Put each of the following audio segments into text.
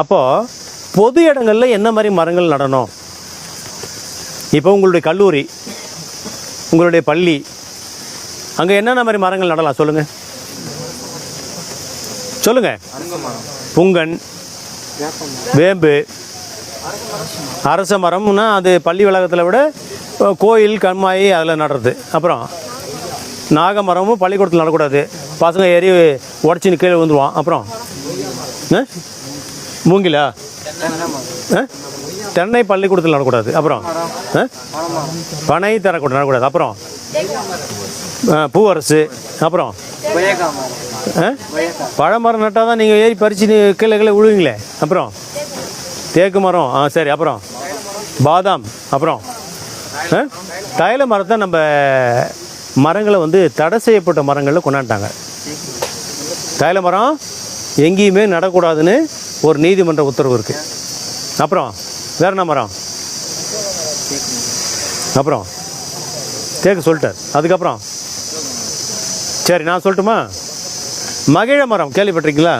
அப்போது பொது இடங்களில் என்ன மாதிரி மரங்கள் நடணும்? இப்போ உங்களுடைய கல்லூரி உங்களுடைய பள்ளி அங்கே என்னென்ன மாதிரி மரங்கள் நடலாம் சொல்லுங்கள் சொல்லுங்கள் புங்கன் வேம்பு அரச மரம்னா அது பள்ளி வளாகத்தில் விட கோயில் கண்மாய் அதில் நடுறது. அப்புறம் நாக மரமும் பள்ளிக்கூடத்தில் நடக்கூடாது. பசங்க ஏறி உடச்சின்னு கீழே விழுந்துருவான். அப்புறம் மூங்கிலா? ஆ? தென்னை பள்ளிக்கூடத்தில் நடக்கூடாது அப்புறம்? ஆ? பனை தரக்கூடாது நடக்கூடாது அப்புறம்? பூவரசு. அப்புறம்? ஆ? பழமரம் நட்டால் தான் நீங்கள் ஏறி பறிச்சு நீ கீழே கீழே விழுவீங்களே. அப்புறம்? தேக்கு மரம். ஆ சரி. அப்புறம்? பாதாம். அப்புறம்? ஆ? தைல மரத்தை நம்ம மரங்களை வந்து தடை செய்யப்பட்ட மரங்களில் கொண்டாண்டாங்க தைல மரம் எங்கேயுமே நடக்கூடாதுன்னு ஒரு நீதிமன்ற உத்தரவு இருக்குது அப்புறம் வேற என்ன மரம்? அப்புறம் தேக்கு சொல்லிட்டார். அதுக்கப்புறம் சரி நான் சொல்லட்டுமா? மகிழ மரம் கேள்விப்பட்டிருக்கீங்களா?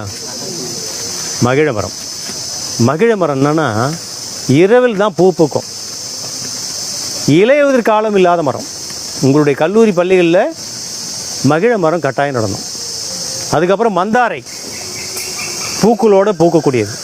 மகிழ மரம். மகிழ மரம் என்னன்னா இரவில் தான் பூ பூக்கும். இலையுதிர் காலம் இல்லாத மரம். உங்களுடைய கல்லூரி பள்ளிகளில் மகிழ மரம் கட்டாயம் நடணும். அதுக்கப்புறம் மந்தாரை. பூக்களோடு பூக்கக்கூடியது.